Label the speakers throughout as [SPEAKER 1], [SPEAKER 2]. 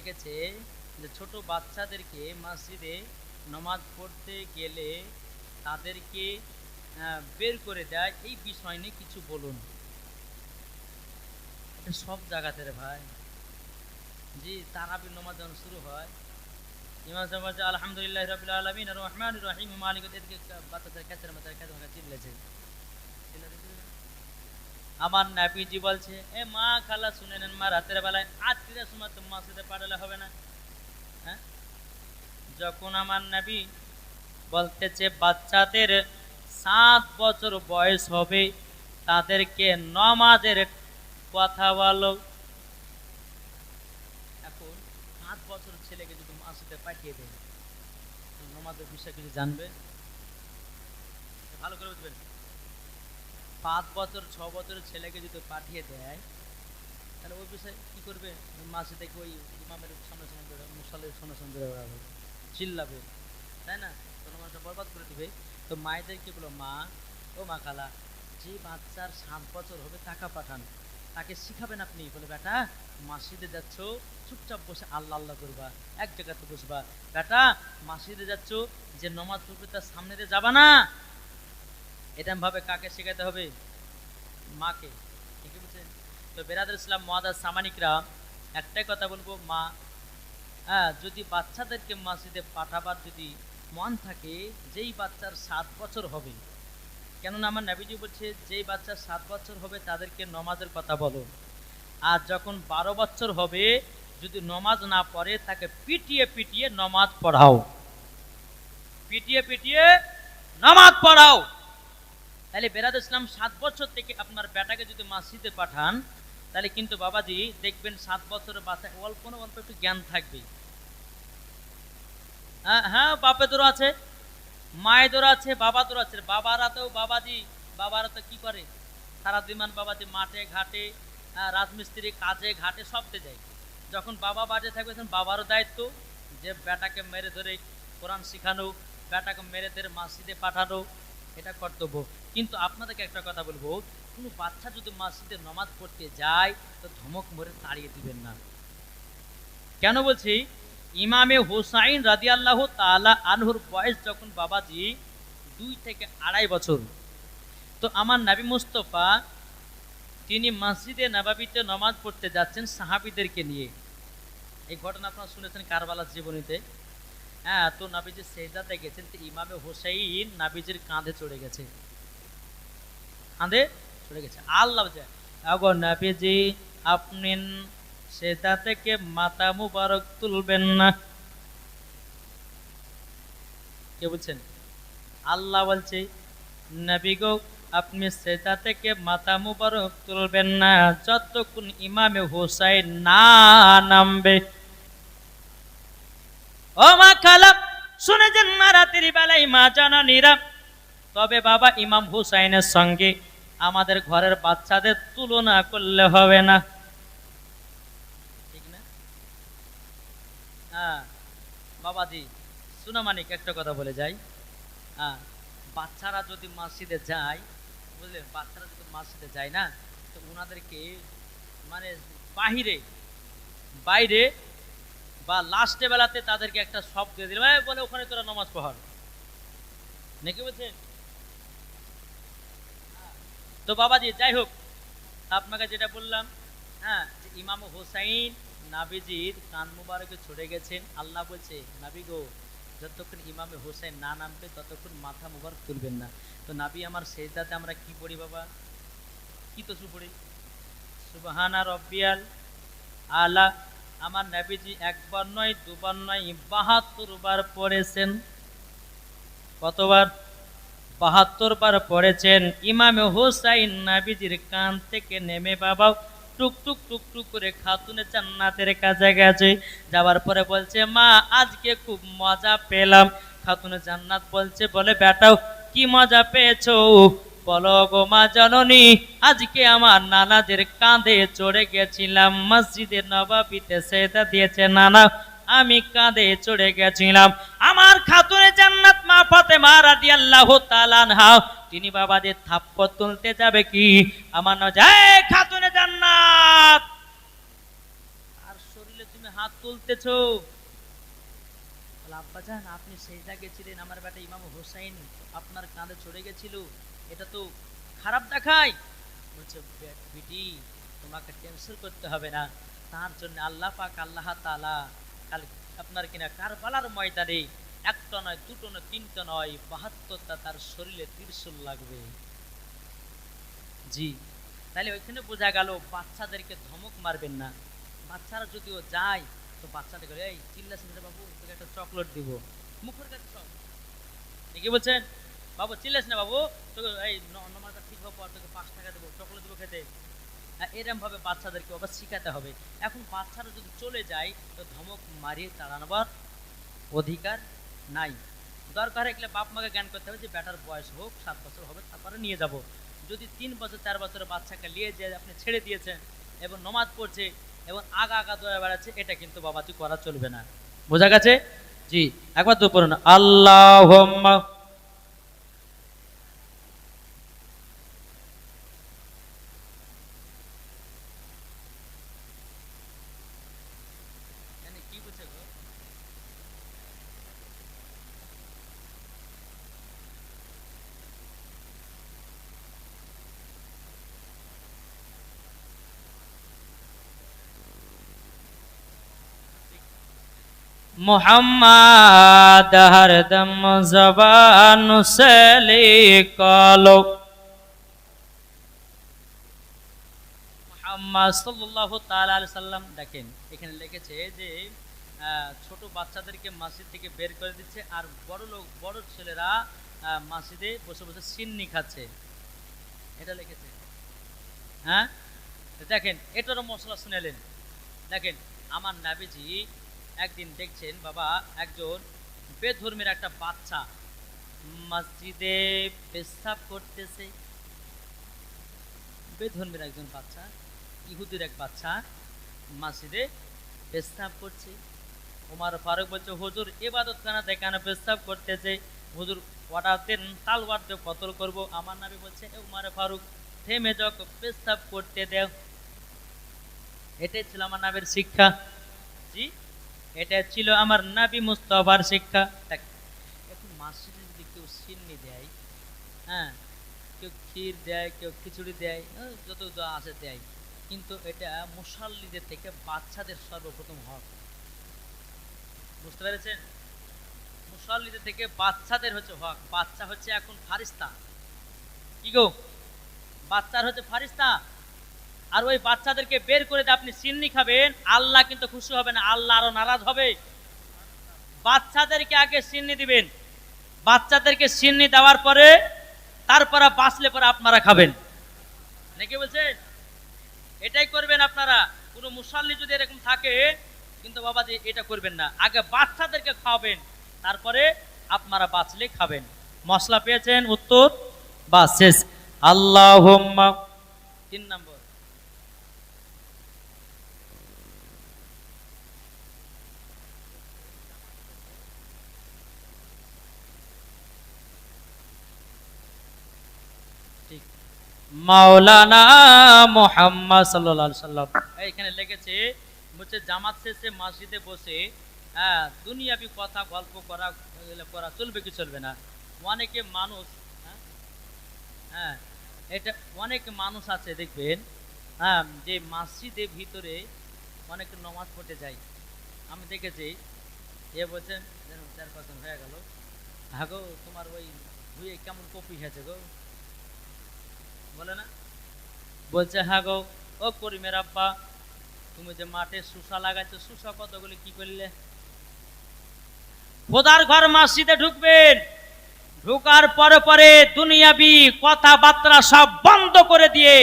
[SPEAKER 1] দেখেছে যে ছোট বাচ্চাদেরকে মসজিদে নমাজ পড়তে গেলে তাদেরকে বের করে দেয়। এই বিষয় নিয়ে কিছু বলুন। সব জায়গাতে রে ভাই। জি, তারাবির নমাজ যখন শুরু হয়, ইমাম সাহেব আলহামদুলিল্লাহ রাবিল আলমিন রহমান রহিম। মালিক এদেরকে বাচ্চাদের কাছের মাথায় কাছে চিল্লেছে আমার নাপিজি বলছে, এ মা খালা, শুনে নেন মা, রাতের বেলায় আজকের সময় তো মসজিদে পাঠালে হবে না। হ্যাঁ? যখন আমার নাবি বলতেছে, বাচ্চাদের সাত বছর বয়স হবে, তাদেরকে নমাজের কথা বলো। এখন পাঁচ বছর ছেলেকে যদি মাসিতে পাঠিয়ে দেয় নমাজের বিষয়ে কিছু জানবে? ভালো করে বুঝবেন? পাঁচ বছর, ছ বছরের ছেলেকে যদি পাঠিয়ে দেয়, তাহলে ওই বিষয়ে কি করবে? মাসে থেকে ওই ইমামের সামনে সামনে বেরো মুসালের সামনে সামনে বেরো বেড়াবে চিল্লাবে, তাই না? কোনো মানুষটা বরবাদ করে দিবে। তো মায়েদের কি বলো? মা, ও মা খালা, যে বাচ্চার সাত বছর হবে, টাকা পাঠান। তাকে শিখাবেন আপনি। বলে, বেটা মাসিদে যাচ্ছ, চুপচাপ বসে আল্লাহ আল্লাহ করবা, এক জায়গাতে বসবা। বেটা মাসিদে যাচ্ছ, যে নমাজ পড়বে তার সামনে দিয়ে যাবা না। এটা ভাবে কাকে শেখাতে হবে? মাকে। ঠিক বুঝছেন তো বেরাদুল ইসলাম, মহাদাস, সামানিকরা একটাই কথা বলব, মা হ্যাঁ যদি বাচ্চাদেরকে মসজিদে পাঠাবার যদি মন থাকে, যেই বাচ্চার সাত বছর হবে, কেননা আমার নাবিজি বলছে, যেই বাচ্চার সাত বছর হবে, তাদেরকে নমাজের কথা বলো। আর যখন বারো বছর হবে, যদি নমাজ না পড়ে, তাকে পিটিয়ে পিটিয়ে নমাজ পড়াও। পিটিয়ে পিটিয়ে নামাজ পড়াও। তাহলে বেরাদ ইসলাম সাত বছর থেকে আপনার বেটাকে যদি মসজিদে পাঠান তাহলে কিন্তু বাবাজি দেখবেন সাত বছরের বাচ্চা অল্প না অল্প একটু জ্ঞান থাকবে। হ্যাঁ হ্যাঁ বাপেদেরও আছে মায়েদেরও আছে বাবাদেরও আছে। বাবারা তো বাবাজি বাবারা তো কি করে? সারা দিমান বাবাজি মাঠে ঘাটে হ্যাঁ, রাজমিস্ত্রি কাজে ঘাটে সবতে যায়। যখন বাবা বাজে থাকবে তখন বাবারও দায়িত্ব যে বেটাকে মেরে ধরে কোরআন শিখানো বেটাকে মেরে ধরে মসজিদে পাঠানো। এটা কর্তব্য। কিন্তু আপনাদেরকে একটা কথা বলব, কোনো বাচ্চা যদি মসজিদে নমাজ পড়তে যায়, তো ধমক মরে তাড়িয়ে দিবেন না। কেন বলছি? ইমামে হোসাইন রাজি আল্লাহ তালা আনহুর বয়স যখন বাবাজি দুই থেকে আড়াই বছর, তো আমার নাবি মুস্তফা তিনি মসজিদে নবাবিতে নমাজ পড়তে যাচ্ছেন সাহাবিদেরকে নিয়ে। এই ঘটনা আপনারা শুনেছেন কারবালার জীবনীতে। হ্যাঁ তো নাবিজি গেছেন ইমামে হোসাইন কাঁধে চড়ে গেছে। কাঁধে চড়ে গেছে। আল্লাহ আগো নাবিজি, আপনি থেকে মুবারক তুলবেন না। কে বলছেন? আল্লাহ বলছে, নবী গো, আপনি সেজদা থেকে মাথা মুবারক তুলবেন না। যতক্ষণ ইমামে হোসাইন না নামবে ও মা খালা শুনেছেন মা রাতের বেলায় মা জানানিরা, তবে বাবা ইমাম হুসাইনের সঙ্গে আমাদের ঘরের বাচ্চাদের তুলনা করলে হবে না। ঠিক না? হ্যাঁ বাবাজি সুনামানিক একটা কথা বলে যাই। হ্যাঁ বাচ্চারা যদি মসজিদে যায় বুঝলেন বাচ্চারা যদি মসজিদে যায় না, তো ওনাদেরকে মানে বাহিরে, বাইরে বা লাস্টে বেলাতে তাদেরকে একটা শব্দ দিয়ে দিল। "এই বলে ওখানে তোরা নমাজ পড়। নাকি বলছেন তো বাবাজি, যাই হোক, আপনাকে যেটা বললাম হ্যাঁ ইমাম হোসাইন নাবিজির কান মুবারকে ছড়ে গেছেন। আল্লাহ বলছে, নাবি গো, যতক্ষণ ইমামে হোসেন না নামবে, ততক্ষণ মাথা মুবারক তুলবেন না। তো নাবি আমার সেজদাতে আমরা কি পড়ি বাবা? কি তো পড়ি? সুবহানা রব্বিয়াল আলা আমার নবীজি একবার নয়, দুবার নয়, বাহাত্তর বার পড়েছেন। কতবার? বাহাত্তর বার পড়েছেন। ইমামে হোসাইন নাবিজির কান থেকে নেমে টুক টুকটুক টুক টুক করে খাতুনে জান্নাতের কাছে গেছে। যাওয়ার পরে বলছে, মা, আজকে খুব মজা পেলাম। খাতুনে জান্নাত বলছে, বলে, বেটাও, কি মজা পেয়েছ? বলো গো মা জননী আজকে আমার নানাদের কাঁধে চড়ে গেছিলাম মসজিদের নবাবিতে সেদা দিয়েছে নানা আমি কাঁধে চড়ে গেছিলাম। আমার খাতুনে জান্নাত মা ফাতেমা রাদিয়াল্লাহু তাআলা আনহা তিনি বাবাদের থাপ্পর তুলতে যাবে কি? আমার না যায় খাতুনে জান্নাত! আর শরীরে তুমি হাত তুলতেছো। বলে, আব্বাজান আপনি সেজদা গেছিলেন আমার বেটা ইমাম হোসাইন আপনার কাঁধে চড়ে গেছিল। এটা তো খারাপ দেখায়। বলছে "বে- বিটি, তোমাকে টেনশন করতে হবে না। তার জন্য আল্লাহ পাক, আল্লাহ তাআলা কাল আপনার কিনা কারবালার ময়দানে একটা নয়, দুটো নয়, তিনটা নয়, বাহাত্তরটা তার শরীরে ত্রিশূল লাগবে। জি। তাহলে ওইখানে বোঝা গেল বাচ্চাদেরকে ধমক মারবেন না। বাচ্চারা যদিও যায়, তো বাচ্চাদের এই, চিল্লাস না বাবু, তোকে একটা চকলেট দিব। মুখের কাছে সব কি বলছেন? বাবু চিল্লাস না বাবু। তোকে এই ন- নামাজটা ঠিক হওয়ার পর তোকে পাঁচ টাকা দেবো চকলেট দেবো খেতে। হ্যাঁ, এরম বাচ্চাদেরকে আবার শিখাতে হবে। এখন বাচ্চারা যদি চলে যায় তো ধমক মারিয়ে তাড়ানোবার অধিকার নাই। দরকার হলে বাপ মাকে জ্ঞান করতে হবে যে বেটার বয়স হোক সাত বছর হবে তারপরে নিয়ে যাব। যদি তিন বছর চার বছরের বাচ্চাকে নিয়ে যে আপনি ছেড়ে দিয়েছেন এবং নমাজ পড়ছে এবং আগা আগা দৌড়ে বেড়াচ্ছে এটা কিন্তু বাবাজি করা চলবে না। বোঝা গেছে? জি একবার তো পড়ুন। আল্লাহ কি বুঝে গো মোহাম্মদ হরদম জবান সে লিখলো মোহাম্মদ সাল্লাল্লাহু তাআলা আলাইহি সাল্লাম দেখেন এখানে লিখেছে যে ছোট বাচ্চাদেরকে মসজিদ থেকে বের করে দিচ্ছে আর বড় লোক বড় ছেলেরা আহ, মসজিদে বসে বসে সিন্নি খাচ্ছে। এটা লিখেছে। হ্যাঁ? দেখেন এটারও মশলা শুনেলেন দেখেন আমার নাবিজি একদিন দেখছেন বাবা একজন বেধর্মীর একটা বাচ্চা মসজিদে পেশাব করতেছে। বেধর্মীর একজন বাচ্চা, ইহুদির এক বাচ্চা মসজিদে পেশাব করছে। ওমার ফারুক বলছে, হুজুর এবাদত খানা দেখানে পেশাব করতেছে। হুজুর অর্ডার দেন তালবার কতল করব? আমার নামে বলছে, "এ উমার ফারুক, থেমে যাও, পেশাব করতে দেও। এটাই ছিল আমার নামের শিক্ষা। জি? এটা ছিল আমার নাবি মুস্তফার শিক্ষা। এখন যদি কেউ সিন্নি দেয় হ্যাঁ কেউ ক্ষীর দেয়, কেউ খিচুড়ি দেয় যত আছে দেয়। কিন্তু এটা মুসল্লিদের থেকে বাচ্চাদের সর্বপ্রথম হক। বুঝতে পেরেছেন? মুসল্লিদের থেকে বাচ্চাদের হচ্ছে হক। বাচ্চা হচ্ছে এখন ফারিস্তা। কি গো? বাচ্চার হচ্ছে ফারিস্তা। আর ওই বাচ্চাদেরকে বের করে দিয়ে আপনি সিন্নি খাবেন, আল্লাহ কিন্তু খুশি হবে না, আল্লাহ আরও নারাজ হবে। বাচ্চাদেরকে আগে সিন্নি দিবেন। বাচ্চাদেরকে সিন্নি দেওয়ার পরে তারপরে বাঁচলে পরে আপনারা খাবেন। নাকি বলছেন? এটাই করবেন আপনারা। কোনো মুসাল্লি যদি এরকম থাকে, কিন্তু বাবা যে এটা করবেন না। আগে বাচ্চাদেরকে খাওয়াবেন, তারপরে আপনারা বাঁচলে খাবেন। মশলা পেয়েছেন, উত্তর বা শেষ। আল্লাহ তিন নম্বর ঠিক মাওলানা মোহাম্মদ আলাইহি সাল্লাম এইখানে লিখেছে বলছে জামাত শেষে মসজিদে বসে হ্যাঁ দুনিয়াবি কথা গল্প করা করা চলবে কি চলবে না? অনেকে মানুষ হ্যাঁ, হ্যাঁ এটা অনেক মানুষ আছে দেখবেন হ্যাঁ যে মসজিদের ভিতরে অনেক নমাজ পড়তে যায়। আমি দেখেছি এ বলছেন চার পাঁচজন হয়ে গেল। হ্যাঁ গো তোমার ওই ধুয়ে কেমন কপি হয়েছে গো। বলে না? বলছে হ্যাঁ গো, ও করিমের আব্বা, তুমি যে মাঠে সুসা লাগাইছো, সুসা কতগুলি কি করলে? খোদার ঘর মসজিদে ঢুকবেন। ঢুকার পরে পরে দুনিয়াবি কথাবার্তা সব বন্ধ করে দিয়ে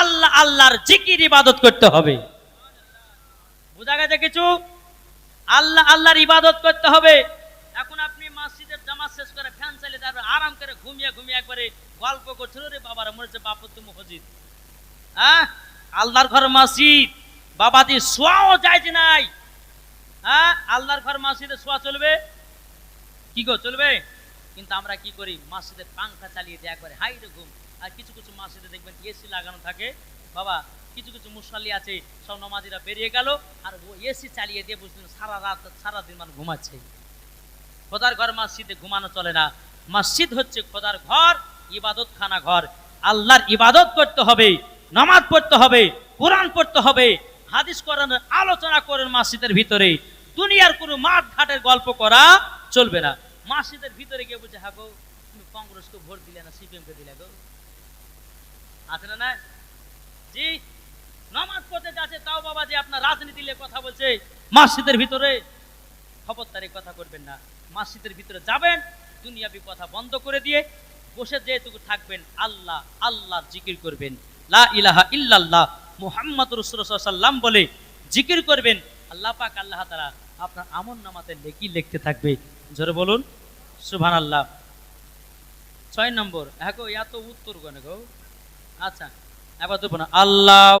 [SPEAKER 1] আল্লাহ আল্লাহর জিকির ইবাদত করতে হবে। বোঝা গেছে কিছু? আল্লাহ আল্লাহর ইবাদত করতে হবে। এখন আপনি আরাম করে ঘুমিয়ে ঘুমিয়ে একবারে গল্প করছিল, রে বাবার, মনে হচ্ছে বাপু তুমি হজিত হ্যাঁ? আল্লাহর ঘর মসজিদ। বাবাদি শোয়াও যায় যে নাই। হ্যাঁ? আল্লাহর ঘর মসজিদে শোয়া চলবে? কি গো, চলবে? কিন্তু আমরা কি করি? মসজিদে পাংখা চালিয়ে দিই একবারে, হাই রে ঘুম। আর কিছু কিছু মসজিদে দেখবেন এসি লাগানো থাকে। বাবা, কিছু কিছু মুসল্লি আছে, সব নমাজিরা বেরিয়ে গেল, আর ও এসি চালিয়ে দিয়ে বুঝলেন সারা রাত সারা দিন মানে ঘুমাচ্ছে। খোদার ঘর মসজিদে ঘুমানো চলে না। মসজিদ হচ্ছে খোদার ঘর ইবাদত খানা ঘর। আল্লাহর ইবাদত করতে হবে, নামাজ পড়তে হবে, কোরআন পড়তে হবে, হাদিস কোরআনের আলোচনা করেন মসজিদের ভিতরে। দুনিয়ার কোনো মাঠ ঘাটের গল্প করা চলবে না। মসজিদের ভিতরে গিয়ে বলছে হ্যাঁ গো, তুমি কংগ্রেসকে ভোট দিলে না, সিপিএম কে দিলে গো? আছে না জি, নামাজ পড়তে যাচ্ছে, তাও বাবা যে আপনার রাজনীতি নিয়ে কথা বলছে। মসজিদের ভিতরে খবরদারি কথা করবেন না। মসজিদের ভিতরে যাবেন দুনিয়াবি কথা বন্ধ করে দিয়ে বসে যেটুকু থাকবেন, আল্লাহ আল্লাহ জিকির করবেন। লা ইলাহা ইল্লাল্লাহ মুহাম্মদ রাসূলুল্লাহ সাল্লাম বলে জিকির করবেন। আল্লাহ পাক, আল্লাহ তাআলা আপনার আমন নামাতে লেখি লিখতে থাকবে। জোরে বলুন, সুবহানাল্লাহ। ছয় নম্বর এত উত্তর গনে গো? আচ্ছা দেবো না, আল্লাহ